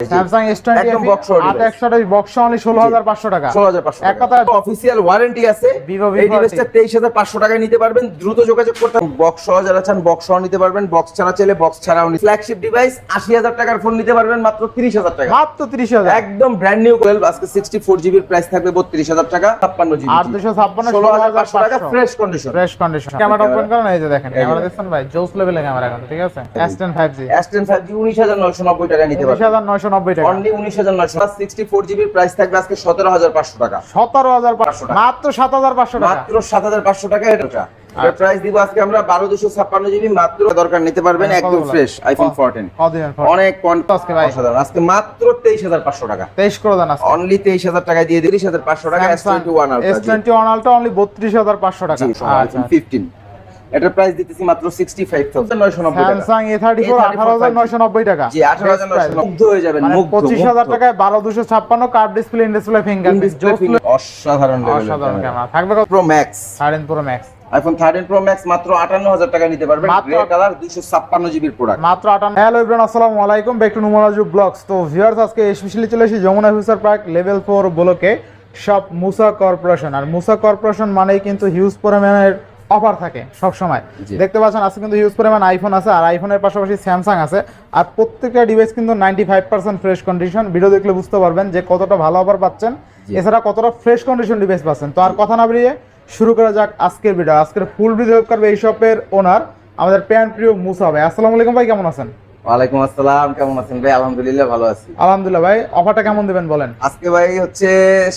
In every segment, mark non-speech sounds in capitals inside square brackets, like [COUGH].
Samsung S20 একদম আট device। একশো বক্স অনলি ষোলো হাজার পাঁচশো টাকা। ষোলো হাজার পাঁচশো এক কথায় অফিসিয়াল ওয়ারেন্টি আছে। এই V40 ডিভাইসটা তেইশ হাজার পাঁচশো টাকায় নিতে পারবেন। দ্রুত যোগাযোগ করতে বক্স সহ যারা চান বক্স সহ নিতে পারবেন। বক্স ছাড়া চাইলে বক্স ছাড়াও ফ্ল্যাগশিপ ডিভাইস আশি হাজার টাকার ফোন নিতে পারবেন। মাত্র তিরিশ হাজার টাকা। মাত্র তিরিশ হাজার। একদম ব্র্যান্ড নিউ টুয়েলভ আজকে সিক্সটি ফোর জিবির প্রাইস থাকবে বত্রিশ হাজার টাকা। ছাপ্পান্ন জিবি আর দুশো ছাপ্পান্ন ষোলো হাজার পাঁচশো টাকা fresh condition fresh condition camera open করেন এই যে দেখেন ক্যামেরা দেখছেন ভাই? জোস লেভেলের ক্যামেরা কিন্তু ঠিক আছে? S ten five G S ten five G উনিশ হাজার নয়শো নব্বই টাকা নিতে পারবেন। হাজার টাকা। অনলি জিবির প্রাইস থাকবে আজকে টাকা। টাকা। মাত্র সাত হাজার পাঁচশো টাকা। মাত্র টাকা এটা প্রাইস দিব আজকে আমরা বারো দুশো ছাপ্পান্ন জিবি মাত্র দরকার নিতে পারবেন হ্যাঁ, একদম ফ্রেশ আইফোন? অনেক অসাধারণ। আজকে মাত্র টাকা। তেইশ করে দেন আজকে। অনলি টাকায় দিয়ে তিরিশ হাজার পাঁচশো টাকা S twenty one S twenty one ultra only বত্রিশ হাজার পাঁচশো টাকা। আচ্ছা। এটার প্রাইস দিতেছি মাত্র সিক্সটি ফাইভ থাউজেন্ড নয়শো নব্বই টাকা। স্যামসাং এ থার্টি ফোর আঠারো হাজার নয়শো নব্বই টাকা। জি আঠারো মুগ্ধ হয়ে যাবেন মুগ্ধ, পঁচিশ হাজার মুগ্ধ। টাকায় বারো দুশো display in display finger Display finger, অসাধারণ অসাধারণ ক্যামেরা থাকবে pro max সাড়েন pro max iPhone thirteen pro max মাত্র আটান্ন হাজার টাকা নিতে পারবেন। গ্রে কালার দুইশো ছাপ্পান্ন জিবির প্রোডাক্ট মাত্র আটান্ন হ্যালো ইব্রান আসসালামু আলাইকুম। ব্যাক টু নুমরাজু ব্লগস তো ভিউয়ার্স আজকে স্পেশালি চলে এসেছি যমুনা ফিউচার পার্ক লেভেল ব্লকে সব মুসা কর্পোরেশন আর মুসা কর্পোরেশন মানেই কিন্তু হিউজ পরিমাণের অফার থাকে সব সময় দেখতে পাচ্ছেন আজকে কিন্তু হিউজ পরিমাণ আইফোন আছে আর আইফোনের পাশাপাশি স্যামসাং আছে। আর প্রত্যেকটা ডিভাইস কিন্তু ninety five percent fresh condition video দেখলে বুঝতে পারবেন যে কতটা ভালো অফার পাচ্ছেন। এছাড়া কতটা ফ্রেশ কন্ডিশন ডিভাইস পাচ্ছেন। তো আর কথা না বেরিয়ে শুরু করা যাক আজকের ভিডিও আজকের ফুল ভিডিও হেল্প করবে এই শপের ওনার আমাদের প্যান প্রিয় মুসা ভাই। আসসালামু আলাইকুম ভাই কেমন আছেন? ওয়ালাইকুম আসসালাম কেমন আছেন ভাই? আলহামদুলিল্লাহ ভালো আছি। আলহামদুলিল্লাহ ভাই অফারটা কেমন দিবেন বলেন? আজকে ভাই হচ্ছে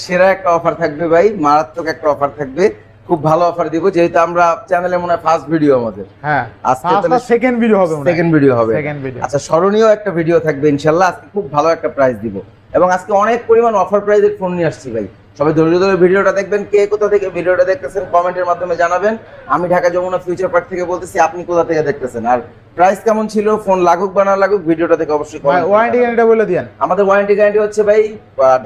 সেরা একটা অফার থাকবে ভাই মারাত্মক একটা অফার থাকবে। খুব ভালো অফার দিব যেহেতু আমরা চ্যানেলে মনে হয় ফার্স্ট ভিডিও আমাদের। হ্যাঁ আজকে তাহলে সেকেন্ড ভিডিও হবে সেকেন্ড ভিডিও হবে। সেকেন্ড ভিডিও আচ্ছা স্মরণীয় একটা ভিডিও থাকবে ইনশাল্লাহ আজকে খুব ভালো একটা প্রাইস দিব। এবং আজকে অনেক পরিমাণ অফার প্রাইজের ফোন নিয়ে আসছি ভাই। সবাই ধৈর্য ধরে ভিডিওটা দেখবেন কে কোথা থেকে ভিডিওটা দেখতেছেন কমেন্টের মাধ্যমে জানাবেন। আমি ঢাকা যমুনা ফিউচার পার্ক থেকে বলতেছি আপনি কোথা থেকে দেখতেছেন? আর প্রাইস কেমন ছিল ফোন লাগুক বা না লাগুক ভিডিওটা থেকে অবশ্যই ওয়ারেন্টি। গ্যারান্টি বলে দিয়েন। আমাদের ওয়ারেন্টি গ্যারান্টি হচ্ছে ভাই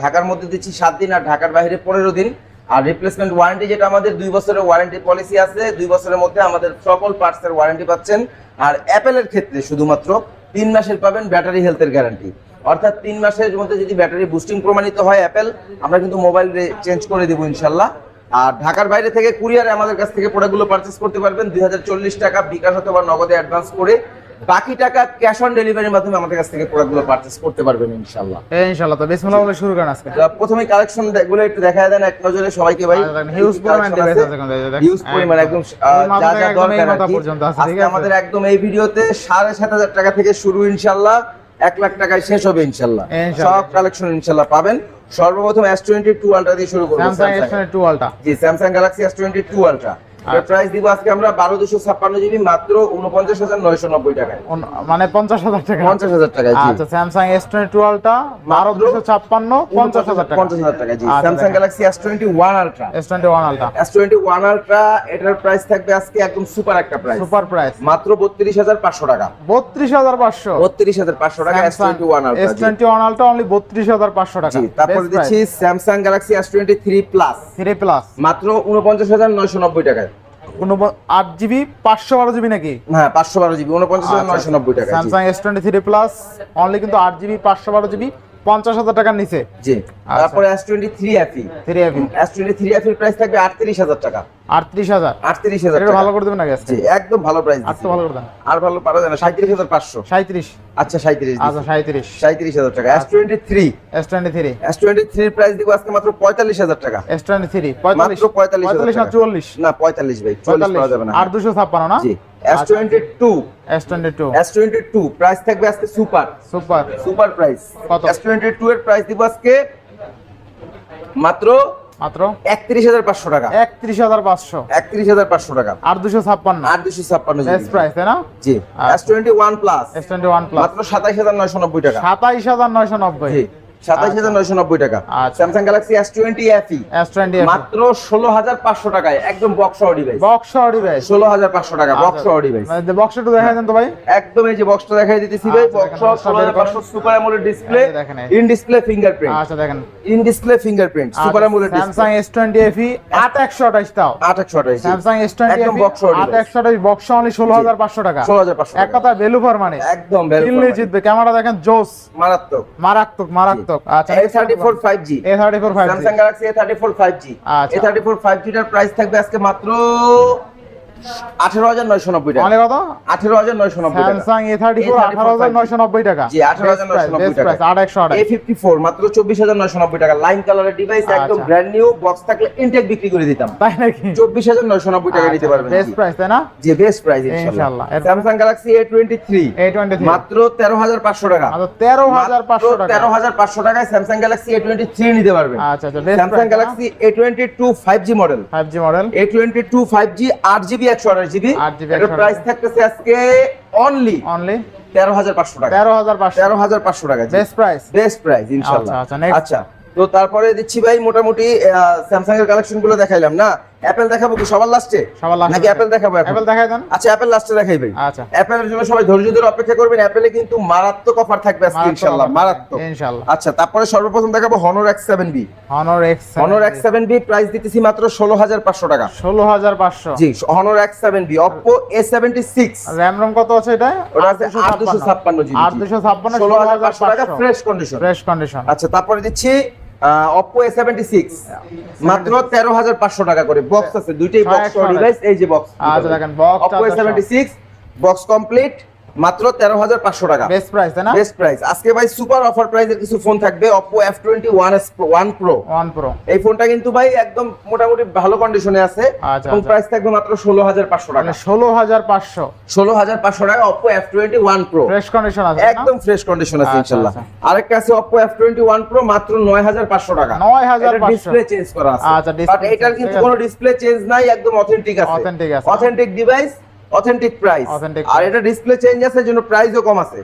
ঢাকার মধ্যে দিচ্ছি সাত দিন আর ঢাকার বাইরে পনেরো দিন। আর রিপ্লেসমেন্ট ওয়ারেন্টি যেটা আমাদের দুই বছরের ওয়ারেন্টি পলিসি আছে, দুই বছরের মধ্যে আমাদের সকল পার্টসের ওয়ারেন্টি পাচ্ছেন। আর অ্যাপেলের ক্ষেত্রে শুধুমাত্র তিন মাসের পাবেন ব্যাটারি হেলথের গ্যারান্টি অর্থাৎ তিন মাসের মধ্যে যদি ব্যাটারি বুস্টিং প্রমাণিত হয় অ্যাপেল আমরা কিন্তু মোবাইল চেঞ্জ করে দেবো ইনশাল্লাহ। আর ঢাকার বাইরে থেকে কুরিয়ারে আমাদের কাছ থেকে প্রোডাক্টগুলো পারচেস করতে পারবেন। দুই হাজার চল্লিশ টাকা বিকাশ অথবা নগদে অ্যাডভান্স করে বাকি টাকা ক্যাশ অন ডেলিভারির মাধ্যমে আমাদের কাছ থেকে প্রোডাক্টগুলো পারচেস করতে পারবেন ইনশাল্লাহ এই ইনশাআল্লাহ। তো বিসমিল্লাহ বলে শুরু করেন আজকে। প্রথমে কালেকশনগুলো একটু দেখা দেন এক নজরে সবাইকে ভাই। হিউজ পরিমাণ ডিভাইস আছে। হিউজ পরিমাণ একদম যা যা দরকার আজকে আমাদের একদম এই ভিডিওতে সাড়ে সাত হাজার টাকা থেকে শুরু ইনশাল্লাহ এক লাখ টাকায় শেষ হবে ইনশাল্লাহ। সব কালেকশন ইনশাল্লাহ পাবেন। সর্বপ্রথম এস টোয়েন্টি টু আলট্রা দিয়ে শুরু করব স্যামসাং S22 আলটা জি Samsung Galaxy S twenty two ultra price দিব আজকে আমরা বারো দুশো ছাপ্পান্ন জিবি মাত্র উনপঞ্চাশ হাজার নয়শো নব্বই টাকায়। মানে পঞ্চাশ হাজার টাকা। পঞ্চাশ হাজার টাকায় আচ্ছা স্যামসাং এস টোয়েন্টি আলটা বারো দুশো ছাপ্পান্ন পঞ্চাশ হাজার টাকা। পঞ্চাশ হাজার টাকা জি। আচ্ছা, Samsung Galaxy S twenty one ultra S twenty one ultra S twenty one ultra এটার প্রাইস থাকবে আজকে একদম সুপার একটা প্রাইস সুপার প্রাইস মাত্র বত্রিশ হাজার পাঁচশো টাকা। বত্রিশ হাজার পাঁচশো। বত্রিশ হাজার পাঁচশো টাকা S twenty one S twenty one ultra only বত্রিশ হাজার পাঁচশো টাকা। তারপর দিচ্ছি Samsung Galaxy S twenty three plus three plus মাত্র উনপঞ্চাশ হাজার নয়শো নব্বই টাকায়। আট জিবি পাঁচশো বারো জিবি নাকি? হ্যাঁ পাঁচশো বারো জিবি উনপঞ্চাশ হাজার নয়শো নব্বই টাকা Samsung S twenty three plus only কিন্তু আট জিবি পাঁচশো বারো জিবি। পঞ্চাশ হাজার টাকার নিচে। জি তারপরে S twenty three FE three FE S twenty three এফির price থাকবে আটত্রিশ হাজার টাকা। আটত্রিশ হাজার। আটত্রিশ হাজার ভালো করে দেবেন আজকে? জি একদম ভালো প্রাইস আর তো ভালো করে দেন। আর ভালো পারা যায় না। সাঁত্রিশ হাজার পাঁচশো। সাঁত্রিশ আচ্ছা সাঁত্রিশ আচ্ছা সাঁত্রিশ সাঁত্রিশ হাজার টাকা। S twenty three S twenty three S twenty থ্রির প্রাইস দিব আজকে মাত্র পঁয়তাল্লিশ হাজার টাকা। এস টোয়েন্টি থ্রি পঁয়তাল্লিশ। পঁয়তাল্লিশ না। চুয়াল্লিশ? না পঁয়তাল্লিশ ভাই চল্লিশ করা যাবে না। আর দুশো ছাপ্পান্ন না? জি। S twenty two S twenty two S twenty two price থাকবে আজকে সুপার সুপার সুপার প্রাইস কত? এস টোয়েন্টি টু এর প্রাইস দিব আজকে মাত্র মাত্র? একত্রিশ হাজার পাঁচশো টাকা। একত্রিশ হাজার পাঁচশো। একত্রিশ হাজার পাঁচশো টাকা। আর দুশো ছাপ্পান্ন। আট দুশো ছাপ্পান্ন এস প্রাইস তাই না? জি। আচ্ছা। S twenty one plus S twenty one plus মাত্র সাতাইশ হাজার নয়শো নব্বই টাকা। সাতাইশ হাজার নয়শো নব্বই। জি। সাতাইশ হাজার নয়শো নব্বই টাকা। Samsung Galaxy S twenty FE S twenty মাত্র ষোলো হাজার পাঁচশো টাকায় একদম বক্স ডিভাইস বক্স ডিভাইস ষোলো হাজার পাঁচশো টাকা বক্স ডিভাইস বক্স একটু দেখাই দেন তো ভাই। একদম এই যে বক্সটা দেখাই দিতেছি ভাই বক্স দেখেন, ষোলো হাজার পাঁচশো সুপার অ্যামোলেড ডিসপ্লে এই যে দেখেন এই। ইন ডিসপ্লে ফিঙ্গারপ্রিন্ট আচ্ছা দেখেন। In display fingerprint super AMOLED Samsung S twenty FE আট একশো আঠাইশ তাও। আট একশো আঠাইশ স্যামসাং এস টোয়েন্টি একদম এফি সহ আট একশো আঠাইশ বক্স অনলি ষোলো হাজার পাঁচশো টাকা। ষোলো হাজার পাঁচশো এক কথা ভ্যালু ফর মানে একদম জিতবে। ক্যামেরা দেখেন জোস মারাত্মক। মারাত্মক মারাত্মক। আচ্ছা A thirty four five G A thirty four five Samsung Galaxy thirty four five G আচ্ছা। থার্টি ফোর ফাইভ জিটার প্রাইস থাকবে আজকে মাত্র আঠেরো হাজার নয়শো নব্বই টাকা অনেক কত আঠেরো হাজার নয়শো নব্বই স্যামসাং এ থার্টি ফোর আঠারো হাজার নয়শো নব্বই টাকা। জি, 18,990 টাকা। আট একশো আঠাইশ এ ফিফটি ফোর মাত্র চব্বিশ হাজার নয়শো নব্বই টাকা। লাইন কালারের ডিভাইস একদম। ব্র্যান্ড নিউ বক্স থাকলে ইনটেক বিক্রি করে দিতাম। তাই নাকি? চব্বিশ হাজার নয়শো নব্বই টাকা নিতে পারবেন বেস্ট প্রাইস তাই না? যে বেস্ট প্রাইস ইনশাআল্লাহ। ইনশাআল্লাহ Samsung Galaxy A twenty three A twenty three মাত্র তেরো হাজার পাঁচশো টাকা। তেরো হাজার পাঁচশো টাকা। তেরো হাজার পাঁচশো টাকায় Samsung Galaxy A twenty three নিতে পারবেন। আচ্ছা আচ্ছা Samsung Galaxy A twenty two five G model five G model A twenty two five G আট জিবি একশো আঠাশ জিবি প্রাইস থাকতেছে আজকে অনলি অনলি তেরো হাজার পাঁচশো টাকা। তেরো হাজার পাঁচশো। তেরো হাজার পাঁচশো টাকা বেস্ট প্রাইস বেস্ট প্রাইস আচ্ছা তো তারপরে দিচ্ছি ভাই মোটামুটি স্যামসাং এর কালেকশনগুলো দেখাইলাম না? অ্যাপেল দেখাবো কি? সবার লাস্টে সবার এ নাকি অ্যাপেল দেখাবো অ্যাপেল দেখাই দেন। আচ্ছা অ্যাপেল লাস্টে দেখাই ভাই। আচ্ছা। অ্যাপেলের জন্য সবাই ধৈর্য ধরে অপেক্ষা করবেন। অ্যাপেলে কিন্তু মারাত্মক অফার থাকবে আজকে ইনশাআল্লাহ মারাত্মক। ইনশাআল্লাহ। আচ্ছা তারপরে সর্বপ্রথম দেখাবো Honor X Honor X seven B price দিতেছি মাত্র ষোলো হাজার পাঁচশো টাকা। ষোলো হাজার পাঁচশো। জি Oppo A seventy six RAM ROM কত আছে এটা ওটা আছে আট দুশো ছাপ্পান্ন জিবি আট দুশো ছাপ্পান্ন ষোলো হাজার পাঁচশো। টাকা ফ্রেশ কন্ডিশন ফ্রেশ কন্ডিশন আচ্ছা তারপরে দিচ্ছি অপো এ সেভেন্টি সিক্স মাত্র তেরো হাজার পাঁচশো টাকা করে। বক্স আছে দুইটাই বক্স ডিভাইস এই যে বক্স আচ্ছা, দেখেন, box Oppo A seventy six box complete মাত্র তেরো হাজার পাঁচশো টাকা। বেস্ট প্রাইস না? বেস্ট প্রাইস আজকে ভাই সুপার অফার প্রাইসের কিছু ফোন থাকবে Oppo F twenty one one pro one pro এই ফোনটা কিন্তু ভাই একদম মোটামুটি ভালো কন্ডিশনে আছে। আচ্ছা, এবং আচ্ছা। প্রাইস থাকবে মাত্র ষোলো হাজার পাঁচশো টাকা। মানে ষোলো হাজার পাঁচশো। ষোলো হাজার পাঁচশো টাকা Oppo F twenty one pro fresh condition আছে একদম ফ্রেশ কন্ডিশন আছে আচ্ছা, ইনশাআল্লাহ আচ্ছা। আরেকটা আছে Oppo F21 Pro মাত্র 9500 টাকা। 9,500 ডিসপ্লে চেঞ্জ করা আছে। আচ্ছা, বাট এটার কিন্তু কোনো ডিসপ্লে চেঞ্জ নাই একদম অথেন্টিক আছে। Authentic আছে। অথেন্টিক ডিভাইস অথেন্টিক প্রাইস আর এটা ডিসপ্লে চেঞ্জ আছে প্রাইসও কম আছে।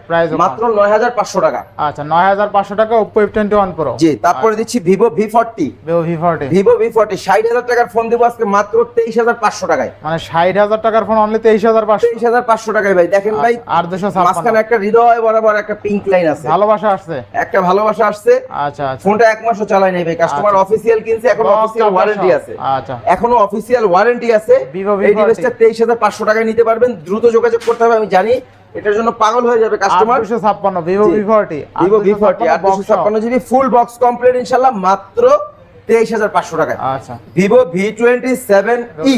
মাত্র 9500 টাকা। আচ্ছা নয় হাজার পাঁচশো টাকা Oppo F twenty one pro জি তারপরে দিচ্ছি Vivo V40 Vivo V forty Vivo V40 60000 টাকার ফোন দেবো আজকে মাত্র 23500 টাকায়। মানে ষাট হাজার টাকার ফোন অনলি তেইশ হাজার পাঁচশো। 23500 টাকায় ভাই দেখেন ভাই আর মাঝখানে একটা হৃদয় বরাবর একটা পিঙ্ক লাইন আছে। ভালোবাসা আসছে? একটা ভালোবাসা আসছে। আচ্ছা আচ্ছা। ফোনটা এক মাসও চালায় নাই ভাই কাস্টমার আচ্ছা। অফিসিয়াল কিনছে এখন অফিসিয়াল ওয়ারেন্টি আছে। আচ্ছা। এখনও অফিসিয়াল ওয়ারেন্টি আছে। Vivo এই V40 ডিভাইসটা তেইশ হাজার পাঁচশো টাকায় নিতে পারবেন দ্রুত যোগাযোগ করতে হবে আমি জানি। এটার জন্য পাগল হয়ে যাবে কাস্টমার দুশো ছাপ্পান্ন ভিভো জি। V forty Vivo V forty আট দুশো ছাপ্পান্ন জিবি ফুল বক্স কমপ্লিট ইনশাল্লাহ মাত্র তেইশ হাজার পাঁচশো টাকায়। আচ্ছা। Vivo V twenty seven E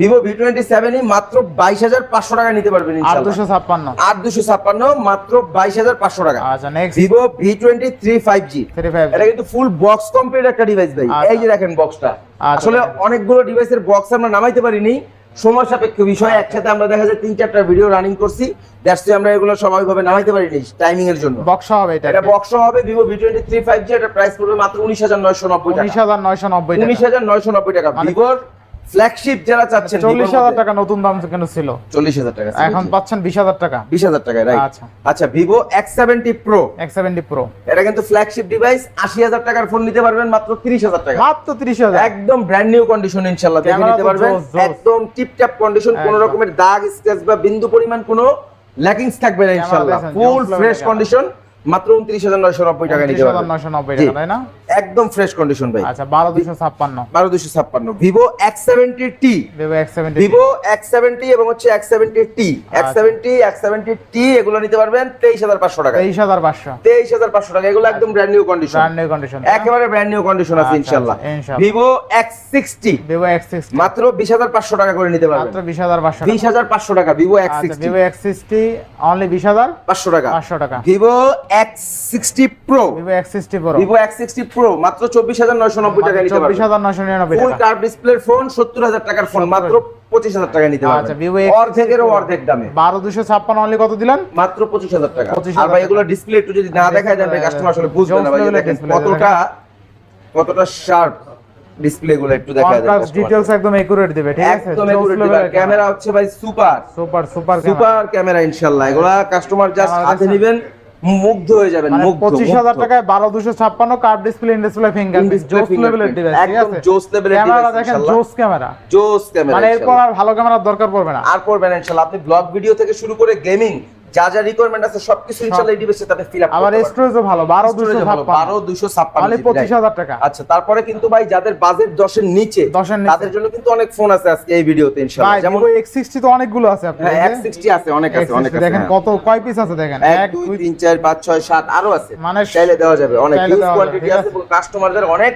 Vivo V twenty seven E মাত্র বাইশ হাজার পাঁচশো টাকা নিতে পারবেন আট দুশো ছাপ্পান্ন। মাত্র বাইশ হাজার পাঁচশো টাকা। আচ্ছা next Vivo V twenty three five G three five এটা কিন্তু ফুল বক্স কমপ্লিট একটা ডিভাইস ভাই। আচ্ছা। এই যে দেখেন বক্সটা আচ্ছা, আসলে অনেকগুলো ডিভাইসের বক্স আমরা নামাইতে পারিনি। সময় সাপেক্ষ বিষয় একসাথে আমরা দেখা যায় তিন চারটা ভিডিও রানিং করছি। দ্যাটস আমরা এগুলো স্বাভাবিকভাবে নামাইতে পারিনি টাইমিং এর জন্য। বক্স হবে এটা এটা বক্স হবে Vivo V twenty three five G এটা প্রাইস পড়বে মাত্র উনিশ হাজার নয়শো নব্বই উনিশ হাজার নয়শো নব্বই উনিশ হাজার নয়শো নব্বই টাকা। ভিভোর ফ্ল্যাগশিপ যারা চাচ্ছেন চল্লিশ হাজার টাকা নতুন দাম কেন ছিল? চল্লিশ হাজার টাকা এখন পাচ্ছেন বিশ হাজার টাকা। বিশ হাজার টাকা রাইট আচ্ছা। আচ্ছা seventy pro X seventy pro এটা কিন্তু ফ্ল্যাগশিপ ডিভাইস আশি হাজার টাকার ফোন নিতে পারবেন মাত্র তিরিশ হাজার টাকা। মাত্র তিরিশ হাজার। একদম ব্র্যান্ড নিউ কন্ডিশন ইনশাআল্লাহ দেখে নিতে পারবেন। একদম টিপটপ কন্ডিশন কোনো রকমের দাগ স্ক্র্যাচ বা বিন্দু পরিমাণ কোনো ল্যাকিংস থাকবে না ইনশাআল্লাহ। ফুল ফ্রেশ কন্ডিশন মাত্র 29990 টাকা নিতে পারবেন। নয়শো নব্বই জি। টাকা তাই না? একদম ফ্রেশ কন্ডিশন ভাই। আচ্ছা বারো দুশো ছাপ্পান্ন। 12256 Vivo X70T Vivo X seventy Vivo X70 এবং হচ্ছে X70T X70 X70T এগুলো নিতে পারবেন 23500 টাকা তেইশ হাজার পাঁচশো। 23500 টাকা এগুলো একদম brand new condition brand new condition একেবারে ব্র্যান্ড নিউ কন্ডিশন আছে আচ্ছা, ইনশাআল্লাহ আচ্ছা, Vivo X60 Vivo X sixty মাত্র 20500 টাকা করে নিতে পারবেন। মাত্র বিশ হাজার পাঁচশো বিশ হাজার পাঁচশো টাকা ভিভো এক্স আচ্ছা sixty Vivo X sixty only বিশ হাজার পাঁচশো টাকা। পাঁচশো টাকা। Vivo X sixty pro Vivo X sixty pro Vivo X sixty pro মাত্র চব্বিশ হাজার নয়শো নব্বই টাকা নিতে চব্বিশ হাজার নয়শো নিরানব্বই ফুল কার্ভ ডিসপ্লের ফোন সত্তর হাজার টাকার ফোন মাত্র পঁচিশ হাজার টাকা নিতে আচ্ছা, Vivo পারবেন অর্ধেকেরও অর্ধেক দামে। বারো দুশো ছাপ্পান্ন অনলি কত দিলেন? মাত্র পঁচিশ হাজার টাকা। 25,000 আর ভাই এগুলো ডিসপ্লে একটু যদি না দেখায় দেন কাস্টমার আসলে বুঝবে না ভাই দেখেন কতটা কতটা শার্প ডিসপ্লে গুলো একটু দেখা যায় ডিটেইলস একদম একুরেট দিবে ঠিক আছে? একদম ক্যামেরা হচ্ছে ভাই super super super super camera ইনশাল্লাহ। এগুলা কাস্টমার জাস্ট হাতে? নেবেন। মুগ্ধ হয়ে যাবেন মানে পঁচিশ হাজার। টাকায় বারো দুশো ছাপ্পান্ন card display industrial display fingerprint জোস লেভেলের ডিভাইস একদম জোস লেভেলের ক্যামেরা দেখেন জোস ক্যামেরা। জোস ক্যামেরা মানে এরপর আর ভালো ক্যামেরার দরকার পড়বে না। আর করবেন ইনশাআল্লাহ আপনি ব্লগ ভিডিও থেকে শুরু করে গেমিং যা যা রিকোয়ারমেন্ট আছে সবকিছু ইনশাআল্লাহ এই ডিভাইসে ফিল আপ স্টোরেজও ভালো মানে টাকা। আচ্ছা তারপরে কিন্তু ভাই যাদের বাজেট দশের নিচে দশের নিচে। তাদের জন্য কিন্তু অনেক ফোন আছে আজকে এই ভিডিওতে ইনশাআল্লাহ। যেমন ভিভো এক্স সিক্সটি তো অনেকগুলো আছে হ্যাঁ আছে অনেক আছে অনেক আছে দেখেন হ্যাঁ। কত কয় পিস আছে দেখেন? এক এক দুই দুই তিন চার পাঁচ ছয় সাত আরও আছে। মানে চাইলে দেওয়া যাবে অনেক হিউজ কোয়ান্টিটি আছে কাস্টমারদের অনেক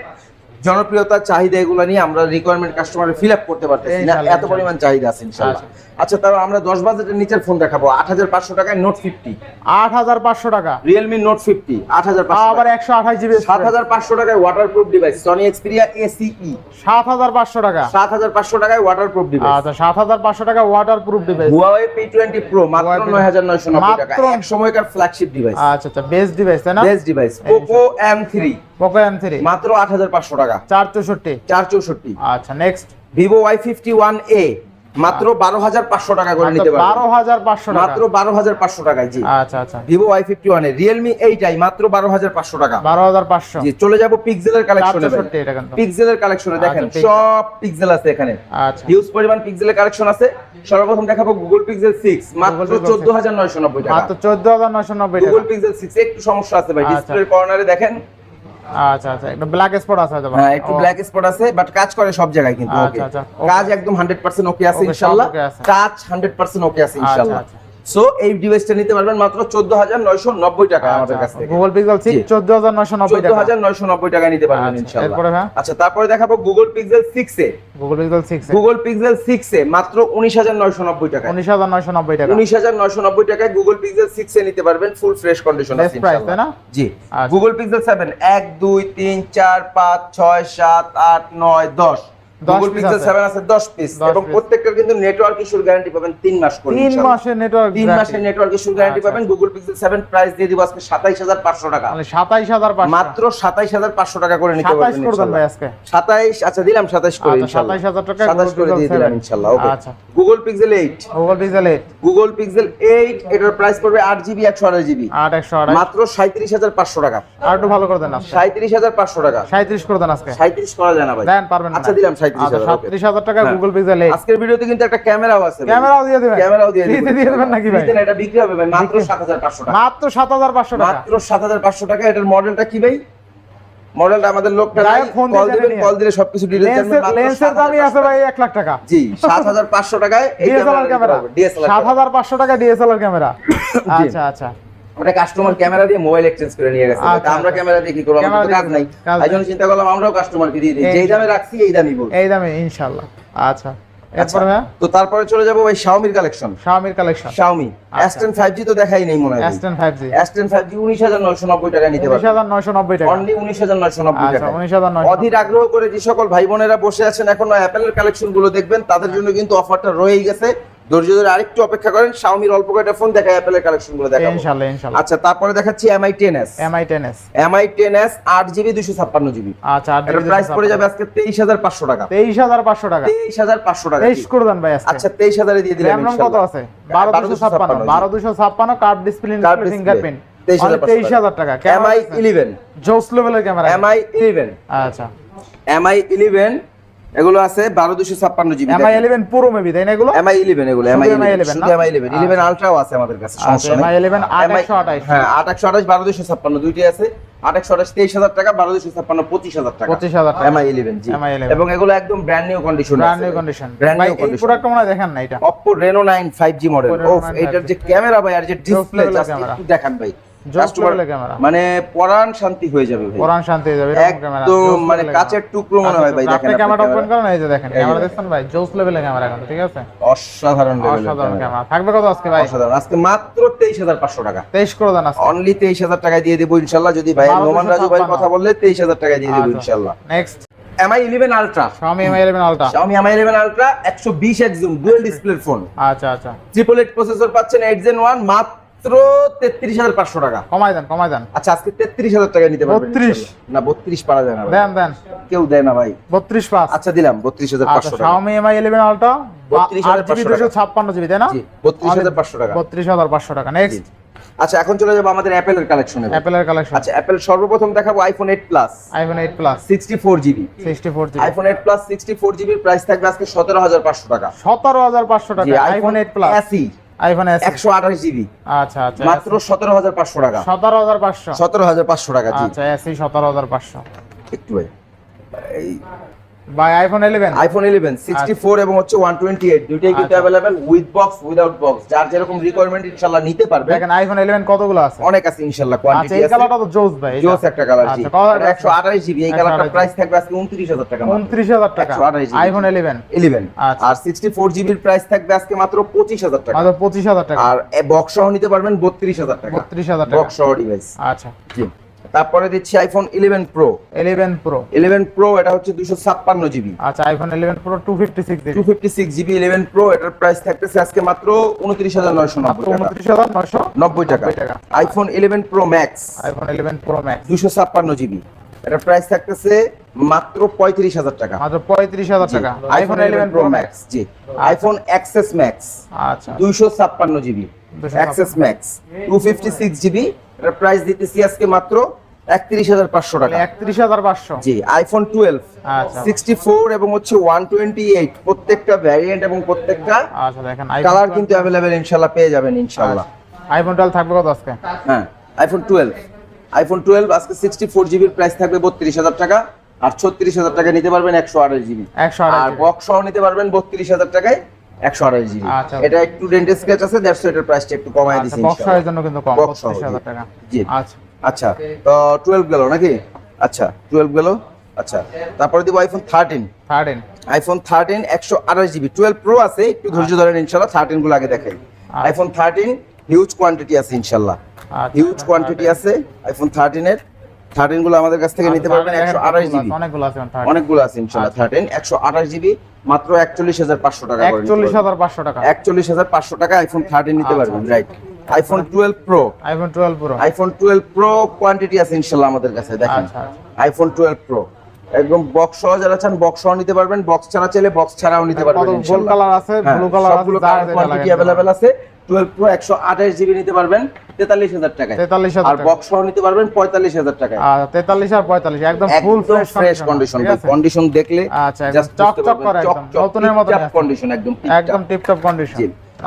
জনপ্রিয়তা চাহিদা এগুলো নিয়ে আমরা রিকোয়ারমেন্ট কাস্টমারের ফিল আপ করতে পারতেছি না। এত পরিমাণ চাহিদা আছে ইনশাআল্লাহ আচ্ছা। আচ্ছা তাও আমরা দশ বাজেটের নিচের ফোন দেখাবো। আট হাজার পাঁচশো টাকায় নোট ফিফটি আট হাজার পাঁচশো টাকা। রিয়েলমি নোট ফিফটি আট হাজার আবার একশো আঠাশ জিবি সাত হাজার পাঁচশো টাকায় waterproof device Sony Xperia ace সাত হাজার পাঁচশো টাকা। সাত হাজার পাঁচশো টাকায় ওয়াটারপ্রুফ ডিভাইস আচ্ছা সাত হাজার পাঁচশো টাকা water proof device Huawei P twenty pro মাত্র Huawei P20 নয় হাজার নয়শো নব্বই টাকা সময়কার ফ্ল্যাগশিপ ডিভাইস আচ্ছা আচ্ছা বেস্ট ডিভাইস তাই না? Best device Poco M three Poco M three মাত্র আট হাজার পাঁচশো টাকা। চার চৌষট্টি? চার চৌষট্টি। আচ্ছা next Vivo Y fifty one A মাত্র বারো হাজার পাঁচশো টাকা করে নিতে বারো হাজার পাঁচশো টাকা। মাত্র বারো হাজার পাঁচশো টাকায় জি। আচ্ছা আচ্ছা। Vivo Y fifty one A Realme এইটাই মাত্র বারো হাজার পাঁচশো টাকা। বারো হাজার পাঁচশো। জি চলে যাব পিক্সেলের কালেকশনে 464 পিক্সেলের কালেকশনে দেখেন আচ্ছা, সব পিক্সেল আছে এখানে। আচ্ছা। হিউজ পরিমাণ পিক্সেলের কালেকশন আছে। সর্বপ্রথম দেখাবো গুগল পিক্সেল সিক্স মাত্র চোদ্দ হাজার নয়শো নব্বই টাকা। মাত্র চোদ্দ হাজার নয়শো নব্বই গুগল পিক্সেল সিক্স একটু সমস্যা আছে ভাই আচ্ছা। ডিসপ্লের কর্নারে দেখেন। আচ্ছা আচ্ছা একটা ব্ল্যাক স্পট আছে হ্যাঁ একটু ব্ল্যাক স্পট আছে বাট কাজ করে সব জায়গায় কিন্তু আচ্ছা, ওকে আচ্ছা, কাজ একদম 100% ওকে আছে ইনশাআল্লাহ টাচ 100% ওকে আছে। ইনশাআল্লাহ আচ্ছা। সো এই ডিভাইসটা নিতে পারবেন মাত্র 14990 টাকা আমাদের কাছ থেকে। গুগল পিক্সেল সিক্স জি। চোদ্দ হাজার নয়শো নব্বই টাকা। 14990 টাকা নিতে পারবেন আচ্ছা, ইনশাআল্লাহ। হ্যাঁ? আচ্ছা তারপরে দেখাবো Google Pixel 6 A. Google Pixel six Google Pixel 6 A মাত্র 19990 টাকা উনিশ হাজার নয়শো নব্বই টাকা। 19990 টাকায় গুগল পিক্সেল 6 এ নিতে পারবেন ফুল ফ্রেশ কন্ডিশন আছে ইনশাআল্লাহ। তাই না? জি। আচ্ছা। গুগল পিক্সেল 7 1 2 3 4 5 6 7 8 9 10 দশ। গুগল পিক্সেল 7 আছে। 10 পিস এবং প্রত্যেকটার কিন্তু নেটওয়ার্ক ইস্যুর গ্যারান্টি পাবেন 3 মাস করে তিন ইনশাআল্লাহ। মাসের নেটওয়ার্ক তিন মাসের নেটওয়ার্ক ইস্যুর গ্যারান্টি পাবেন। গুগল পিক্সেল 7 প্রাইস দিয়ে দিব আজকে 27500 টাকা। মানে সাতাইশ হাজার পাঁচশো মাত্র 27500 টাকা করে নিতে পারবেন করে দেন ভাই আজকে। 27 আচ্ছা দিলাম 27 করে ইনশাআল্লাহ 27,000 টাকায় 27 করে দিয়ে দিলাম ইনশাআল্লাহ ওকে আচ্ছা। Google Pixel 8 Google Pixel eight Google Pixel 8 এটার প্রাইস পড়বে 8 জিবি 128 জিবি আট একশো আঠাশ মাত্র 37500 টাকা। আর একটু ভালো করে দেন আজকে। 37500 টাকা। সাঁত্রিশ করে দেন আজকে। 37 করা যায় না ভাই। দেন পারবেন আচ্ছা দিলাম 37000 ওকে সাঁত্রিশ হাজার টাকা হ্যাঁ। গুগল পিক্সেল আজকের ভিডিওতে কিন্তু একটা ক্যামেরাও আছে ক্যামেরাও দিয়ে দেবেন। ক্যামেরাও দিয়ে ফ্রিতে দিয়ে দেবেন নাকি ভাই? এটা বিক্রি হবে ভাই মাত্র 7500 টাকা। মাত্র সাত হাজার পাঁচশো টাকা। মাত্র 7500 টাকা এটার মডেলটা কি ভাই? মডেলটা আমাদের লোকটা কল দিবেন কল দিলে সবকিছু ডিটেইলস লেন্সের লেন্সের দামই আছে ভাই এক লাখ টাকা। জি 7500 টাকায় এই ক্যামেরা। ডিএসএলআর হাজার পাঁচশো টাকা ডিএসএলআর ক্যামেরা। [COUGHS] আচ্ছা আচ্ছা। ওটা কাস্টমার ক্যামেরা দিয়ে মোবাইল এক্সচেঞ্জ করে নিয়ে গেছে। আচ্ছা, আমরা। ক্যামেরা দিয়ে কি করব আমাদের কাজ নাই। তাই জন্য চিন্তা করলাম আমরাও কাস্টমারকে দিয়ে দিই। যেই দামে রাখছি এই দামই বলব এই দামে ইনশাল্লাহ আচ্ছা। আচ্ছা, তো তারপরে চলে যাব ভাই Xiaomi কালেকশন শাওমির কালেকশন Xiaomi S10 5G তো দেখাই নেই মনে হয়। এস টেন ফাইভ জি S10 5G 19990 টাকা নিতে নয়শো নব্বই টাকা। অনলি 19990 আচ্ছা টাকা উনিশ হাজার নয়শো অধীর আগ্রহ করে যে সকল ভাই বোনেরা বসে আছেন এখন অ্যাপেলের কালেকশনগুলো দেখবেন তাদের জন্য কিন্তু অফারটা রয়েই গেছে। ধৈর্য ধরে আরেকটু অপেক্ষা করেন। Xiaomi অল্প কয়েকটা ফোন দেখা অ্যাপেলের কালেকশনগুলো দেখাবো। ইনশাল্লাহ ইনশাল্লাহ। আচ্ছা তারপরে দেখাচ্ছি MI 10s Mi ten S MI 10s 8GB 256GB আচ্ছা আর এটার প্রাইস পড়ে যাবে আজকে 23500 টাকা। তেইশ হাজার পাঁচশো টাকা। 23500 টাকা। তেইশ করে দেন ভাই আজকে। আচ্ছা 23000 এ দিয়ে দিলাম র্যাম কত আছে? বারো দুশো ছাপ্পান্ন বারো দুশো ছাপ্পান্ন কার্ড ডিসপ্লে ফিঙ্গারপ্রিন্ট 23,500 তেইশ হাজার টাকা। MI 11 জোস লেভেলের ক্যামেরা MI 11 আচ্ছা। MI 11 এগুলো আছে 12256 জিবি এমআই ইলেভেন পুরো মেবি তাই না এগুলো? MI 11 এগুলো শুধু MI MI 11 11 শুধু না? MI 11 11 আলট্রাও আছে আমাদের কাছে এমআই ইলেভেন আট MI একশো আঠাইশ হ্যাঁ 8228 12256 দুইটাই আছে। 8228 23000 টাকা 12256 25000 টাকা। পঁচিশ হাজার টাকা। MI 11 জি। MI 11 এবং এগুলো একদম brand new condition brand new condition brand new condition প্রোডাক্টটা মনে দেখেন না এটা? Oppo Reno 9 5G model Oppo Reno ওফ এটার যে ক্যামেরা ভাই আর যে ডিসপ্লে। একটু দেখান ভাই। মানে পরাণ শান্তি হয়ে যাবে ভাই। কোরআন শান্তি হয়ে যাবে একদম মানে কাচের টুকরো মনে হয় ভাই দেখেন আপনি আপনি ওপেন করেন এই যে দেখেন ক্যামেরা দেখছেন ভাই? জোস লেভেলের ক্যামেরা কিন্তু ঠিক আছে? অসাধারণ লেভেলের অসাধারণ ক্যামেরা ক্যামেরা থাকবে কত আজকে ভাই? অসাধারণ। আজকে মাত্র 23500 টাকা। তেইশ করে দেন আজকে। অনলি 23000 টাকায় দিয়ে দেবো ইনশাআল্লাহ যদি ভাই বারো নোমান রাজু ভাই 256 কথা বললে 23000 টাকায় দিয়ে দেবো। ইনশাআল্লাহ next MI 11 Ultra Xiaomi Mi 11 Ultra Xiaomi Mi 11 Ultra 120 Hz dual display phone আচ্ছা আচ্ছা। ট্রিপল এইট প্রসেসর পাচ্ছেন 8 Gen 1 মাত্র 33500 টাকা। কমাই দেন কমাই দেন। আচ্ছা আজকে 33000 টাকা নিতে পারবেন 32 ইনশাআল্লাহ। না 32 পারা যায় না দেন দেন। কেউ দেয় না ভাই। বত্রিশ পাঁচ। আচ্ছা দিলাম আচ্ছা 32500 টাকা। Xiaomi Mi 11 Ultra 32,500 আট জিবি দুশো ছাপ্পান্ন জিবি তাই না? জি 32500 টাকা। বত্রিশ হাজার পাঁচশো টাকা। নেক্সট আচ্ছা এখন চলে যাব আমাদের অ্যাপেলের কালেকশনে অ্যাপেলের কালেকশন আচ্ছা অ্যাপেল সর্বপ্রথম দেখাবো iPhone eight plus iPhone eight plus sixty four GB. Sixty four GB. IPhone eight plus sixty four জিবির প্রাইস থাকবে আজকে সতেরো হাজার পাঁচশো টাকা। সতেরো হাজার পাঁচশো টাকা। IPhone eight plus AC iPhone S একশো আঠাশ জিবি। আচ্ছা আচ্ছা মাত্র সতেরো হাজার পাঁচশো টাকা। সতেরো হাজার পাঁচশো। সতেরো হাজার পাঁচশো টাকা জি। আচ্ছা এসি সতেরো হাজার পাঁচশো। একটু ভাই। এই by iPhone eleven iPhone eleven sixty four এবং হচ্ছে ওয়ান টোয়েন্টি এইট দুইটাই কিন্তু আচ্ছা। Available with box without box যার যেরকম রিকোয়ারমেন্ট ইনশাল্লাহ নিতে পারবে। দেখেন আইফোন ইলেভেন কতগুলো আছে? অনেক আছে ইনশাল্লাহ আচ্ছা কোয়ান্টিটি এই কালারটা তো জোস ভাই জোস একটা কালার জি। আচ্ছা, colour একশো আঠাশ জিবি এই কালারটা প্রাইস থাকবে আজকে উনত্রিশ হাজার টাকা উনত্রিশ হাজার টাকা। 128 GB আইফোন ইলেভেন ইলেভেন আচ্ছা। আর সিক্সটি ফোর জিবির প্রাইস থাকবে আজকে মাত্র পঁচিশ হাজার টাকা। মাত্র পঁচিশ হাজার টাকা। আর বক্স সহ নিতে পারবেন বত্রিশ হাজার টাকা। বত্রিশ হাজার টাকা। বক্স সহ ডিভাইস আচ্ছা। জি। তারপরে দিচ্ছি iPhone eleven pro eleven pro eleven pro এটা হচ্ছে দুশো ছাপ্পান্ন জিবি আচ্ছা iPhone eleven pro two fifty six two fifty six GB eleven pro এটার প্রাইস থাকতেছে আজকে মাত্র উনত্রিশ হাজার নয়শো নব্বই টাকা। উনত্রিশ হাজার নয়শো নব্বই টাকা। IPhone eleven pro max iPhone eleven pro max দুশো ছাপ্পান্ন জিবি এটার প্রাইস থাকতেছে মাত্র পঁয়ত্রিশ হাজার টাকা। মাত্র পঁয়ত্রিশ হাজার টাকা। আইফোন ইলেভেন প্রো ম্যাক্স জি। আইফোন এক্সেস ম্যাক্স আচ্ছা। দুইশো ছাপ্পান্ন GB 256 XS max two fifty six GB এটার প্রাইস দিতেছি আজকে মাত্র একত্রিশ হাজার পাঁচশো টাকা। জি আইফোন আচ্ছা। এবং হচ্ছে ওয়ান টোয়েন্টি এইট প্রত্যেকটা ভ্যারিয়েন্ট এবং প্রত্যেকটা আচ্ছা দেখেন কালার কিন্তু অ্যাভেলেবেল ইনশাল্লাহ পেয়ে যাবেন ইনশাল্লাহ। আইফোন টুয়েলভ থাকবে কত আজকে? হ্যাঁ আইফোন টুয়েলভ আইফোন টুয়েলভ আজকে সিক্সটি ফোর জিবির প্রাইস থাকবে বত্রিশ হাজার টাকা আর ছত্রিশ হাজার টাকা নিতে পারবেন একশো আঠাশ জিবি একশো আর বক্স সহ নিতে পারবেন বত্রিশ হাজার টাকায় একশো আঠাশ জিবি। এটা একটু ডেন্টেল স্ক্র্যাচ আছে দ্যাটস এটার প্রাইসটা একটু কমায় দিছি বক্স এর জন্য কিন্তু কম Box সহ, বত্রিশ হাজার জি। টাকা। জি। আচ্ছা। আচ্ছা টুয়েলভ গেল নাকি? আচ্ছা টুয়েলভ গেল? আচ্ছা তারপরে দিব iPhone thirteen thirteen iPhone thirteen একশো আঠাশ জিবি টুয়েলভ প্রো আছে একটু ধৈর্য ধরেন ইনশাল্লাহ থার্টিনগুলো আগে দেখাই। আইফোন থার্টিন হিউজ কোয়ান্টিটি আছে ইনশাল্লাহ। আচ্ছা হিউজ কোয়ান্টিটি আছে আইফোন থার্টিনের থার্টিনগুলো আমাদের কাছ থেকে নিতে পারবেন একশো আঠাশ জিবি অনেকগুলো আছে ইনশাল্লাহ থার্টিন একশো আঠাশ জিবি মাত্র একচল্লিশ হাজার পাঁচশো টাকা একচল্লিশ হাজার পাঁচশো টাকা। একচল্লিশ হাজার পাঁচশো টাকা আইফোন থার্টিন নিতে আচ্ছা, পারবেন right iPhone twelve pro iPhone twelve pro iPhone twelve pro quantity আছে ইনশাল্লাহ আমাদের কাছে দেখেন। আচ্ছা, আইফোন টুয়েলভ প্রো একদম বক্স সহ যারা চান বক্স সহ নিতে পারবেন। বক্স ছাড়া চাইলে বক্স ছাড়াও নিতে পারবেন কত গোল্ড ইনশাল্লাহ। কালার আছে হ্যাঁ, ব্লু কালার আছে সবগুলো কালার কোয়ান্টিটি অ্যাভেলেবেল আছে। টুয়েলভ প্রো একশো আঠাশ জিবি নিতে পারবেন তেতাল্লিশ হাজার টাকায়। তেতাল্লিশ আর হাজার টাকা বক্স সহ নিতে পারবেন পঁয়তাল্লিশ হাজার টাকায়। আর তেতাল্লিশ আর পঁয়তাল্লিশ একদম ফুল ফ্রেশ কন্ডিশন কন্ডিশন দেখলে আচ্ছা, একদম চকচক করে একদম, নতুনের মতো কন্ডিশন একদম একদম টিপটপ কন্ডিশন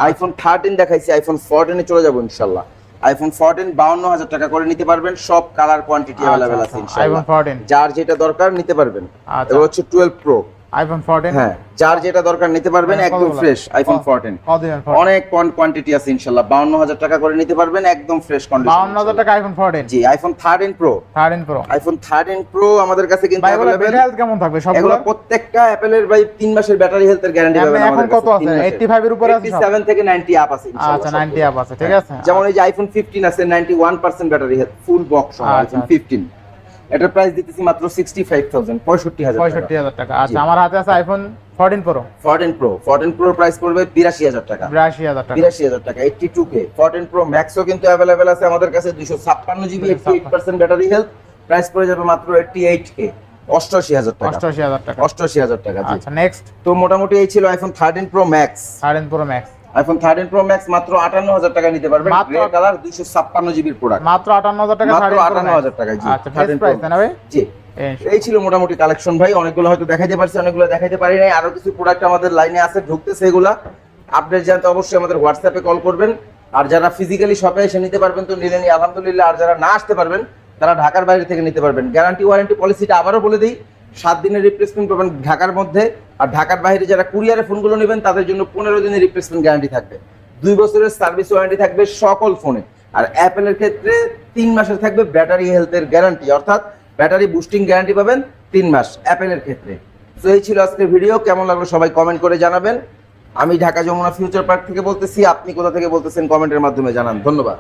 আইফোন থার্টিন দেখাইছি আইফোন ফোরটিনে চলে যাব ইনশাল্লাহ। আইফোন ফোরটিন বাউন্ন হাজার টাকা করে নিতে পারবেন সব কালার কোয়ান্টিটি অ্যাভেলেবেল আছে ইনশাল্লাহ। ফোরটিন যার যেটা দরকার নিতে পারবেন। আচ্ছা। এবার হচ্ছে টুয়েলভ প্রো আইফোন ফোরটিন হ্যাঁ যার যেটা দরকার নিতে পারবেন হ্যাঁ, একদম ফ্রেশ আইফোন কত? ফোরটিন কত দিবেন অনেক কোয়ান্টিটি আছে বাউন্ন হাজার টাকা করে নিতে পারবেন একদম ফ্রেশ কন্ডিশন বাউন্ন হাজার টাকা আইফোন ফোরটিন জি iPhone thirteen pro thirteen pro iPhone thirteen pro আমাদের কাছে কিন্তু বলে হেলথ কেমন থাকবে? সবগুলো? প্রত্যেকটা অ্যাপেলের ভাই তিন মাসের ব্যাটারি হেলথের গ্যারান্টি পাবেন এখন কত আছে? 85 এর উপরে আছে 87 থেকে 90 আপ আছে ইনশাআল্লাহ আচ্ছা সবগুলো। নাইনটি আপ আছে ঠিক আছে। যেমন এই যে আইফোন 15 আছে 91% battery health full box iPhone 15 এটার প্রাইস দিতেছি মাত্র 65000 65000 পঁয়ষট্টি হাজার টাকা আচ্ছা আমার হাতে আছে iPhone fourteen pro 14 pro 14 pro price পড়বে 82000 টাকা বিরাশি হাজার টাকা 82000 টাকা 82k 14 প্রো ম্যাক্সও কিন্তু अवेलेबल আছে আমাদের কাছে 256 জিবি 88% ব্যাটারি হেলথ প্রাইস পড়ে যাবে মাত্র 88k 88000 টাকা অষ্টআশি হাজার টাকা 88000 টাকা জি আচ্ছা নেক্সট তো মোটামুটি এই ছিল iPhone 13 pro max thirteen pro max iPhone 13 pro max মাত্র 58000 টাকা নিতে পারবেন। গ্রে কালার 256 জিবির প্রোডাক্ট মাত্র আটান্ন হাজার টাকা মাত্র 13 Pro Max। 58000 টাকায় জি। আচ্ছা বেস্ট প্রাইস না ভাই? জি। এই এই ছিল মোটামুটি কালেকশন ভাই অনেকগুলো হয়তো দেখাইতে পারছি অনেকগুলো দেখাইতে পারি নাই। আরও কিছু প্রোডাক্ট আমাদের লাইনে আছে ঢুকতেছে এগুলা। আপডেট জানতে অবশ্যই আমাদের হোয়াটসঅ্যাপে কল করবেন। আর যারা ফিজিক্যালি শপে এসে নিতে পারবেন তো নিলেন আলহামদুলিল্লাহ আর যারা না আসতে পারবেন তারা ঢাকার বাইরে থেকে নিতে পারবেন। গ্যারান্টি ওয়ারেন্টি পলিসিটা আবারও বলে দিই সাত দিনের রিপ্লেসমেন্ট পাবেন ঢাকার মধ্যে। আর ঢাকার বাইরে যারা কুরিয়ারে ফোনগুলো নেবেন, তাদের জন্য পনেরো দিনের রিপ্লেসমেন্ট গ্যারান্টি থাকবে। দুই বছরের সার্ভিস ওয়ারেন্টি থাকবে সকল ফোনে। আর অ্যাপেলের ক্ষেত্রে তিন মাসের থাকবে ব্যাটারি হেলথের গ্যারান্টি অর্থাৎ ব্যাটারি বুস্টিং গ্যারান্টি পাবেন তিন মাস অ্যাপেলের ক্ষেত্রে। তো এই ছিল আজকের ভিডিও কেমন লাগল সবাই কমেন্ট করে জানাবেন। আমি ঢাকা যমুনা ফিউচার পার্ক থেকে বলতেছি, আপনি কোথা থেকে বলতেছেন কমেন্টের মাধ্যমে জানান। ধন্যবাদ।